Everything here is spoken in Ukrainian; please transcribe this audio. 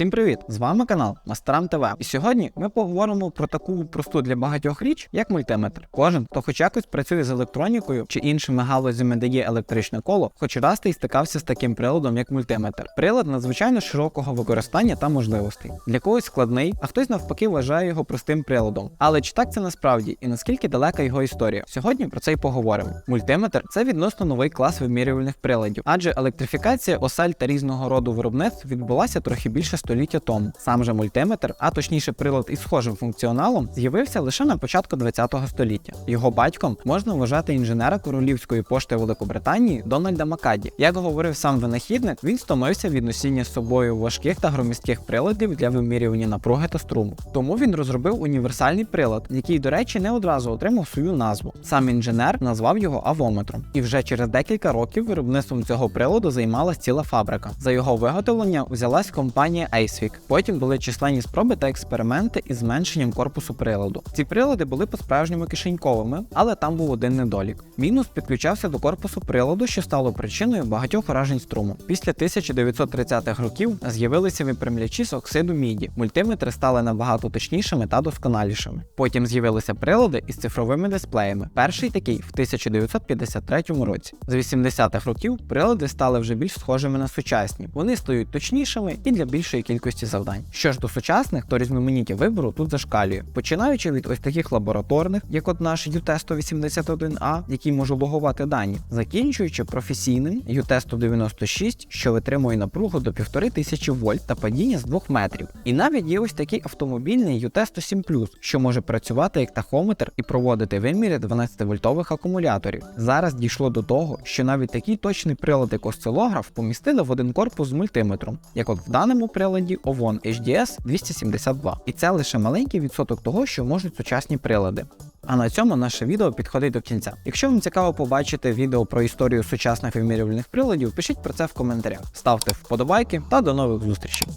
Всім привіт! З вами канал Мастерам ТВ. І сьогодні ми поговоримо про таку просту для багатьох річ, як мультиметр. Кожен, хто хоч якось працює з електронікою чи іншими галузями, де є електричне коло, хоч раз ти й стикався з таким приладом, як мультиметр. Прилад надзвичайно широкого використання та можливостей. Для когось складний, а хтось навпаки вважає його простим приладом. Але чи так це насправді і наскільки далека його історія? Сьогодні про це й поговоримо. Мультиметр це відносно новий клас вимірювальних приладів, адже електрифікація осель та різного роду виробництв відбулася трохи більше століття тому. Сам же мультиметр, а точніше прилад із схожим функціоналом, з'явився лише на початку ХХ століття. Його батьком можна вважати інженера королівської пошти Великобританії Дональда Макаді. Як говорив сам винахідник, він стомився від носіння з собою важких та громістких приладів для вимірювання напруги та струму. Тому він розробив універсальний прилад, який, до речі, не одразу отримав свою назву. Сам інженер назвав його авометром. І вже через декілька років виробництвом цього приладу займалась ціла фабрика. За його виготовлення взялась компанія ASVIC. Потім були численні спроби та експерименти із зменшенням корпусу приладу. Ці прилади були по-справжньому кишеньковими, але там був один недолік. Мінус підключався до корпусу приладу, що стало причиною багатьох уражень струму. Після 1930-х років з'явилися випрямлячі з оксиду міді. Мультиметри стали набагато точнішими та досконалішими. Потім з'явилися прилади із цифровими дисплеями. Перший такий в 1953 році. З 80-х років прилади стали вже більш схожими на сучасні. Вони стають точнішими і для більшої кількості завдань. Що ж до сучасних, то різноманіття вибору тут зашкалює, починаючи від ось таких лабораторних, як от наш UT-181A, який може логувати дані, закінчуючи професійним UT-196, що витримує напругу до 1500 вольт та падіння з 2 метрів. І навіть є ось такий автомобільний UT-107+, що може працювати як тахометр і проводити виміри 12-вольтових акумуляторів. Зараз дійшло до того, що навіть такий точний прилад, як осцилограф, помістили в один корпус з мультиметром, як от в даному приладі OVON HDS 272. І це лише маленький відсоток того, що можуть сучасні прилади. А на цьому наше відео підходить до кінця. Якщо вам цікаво побачити відео про історію сучасних вимірювальних приладів, пишіть про це в коментарях, ставте вподобайки та до нових зустрічей.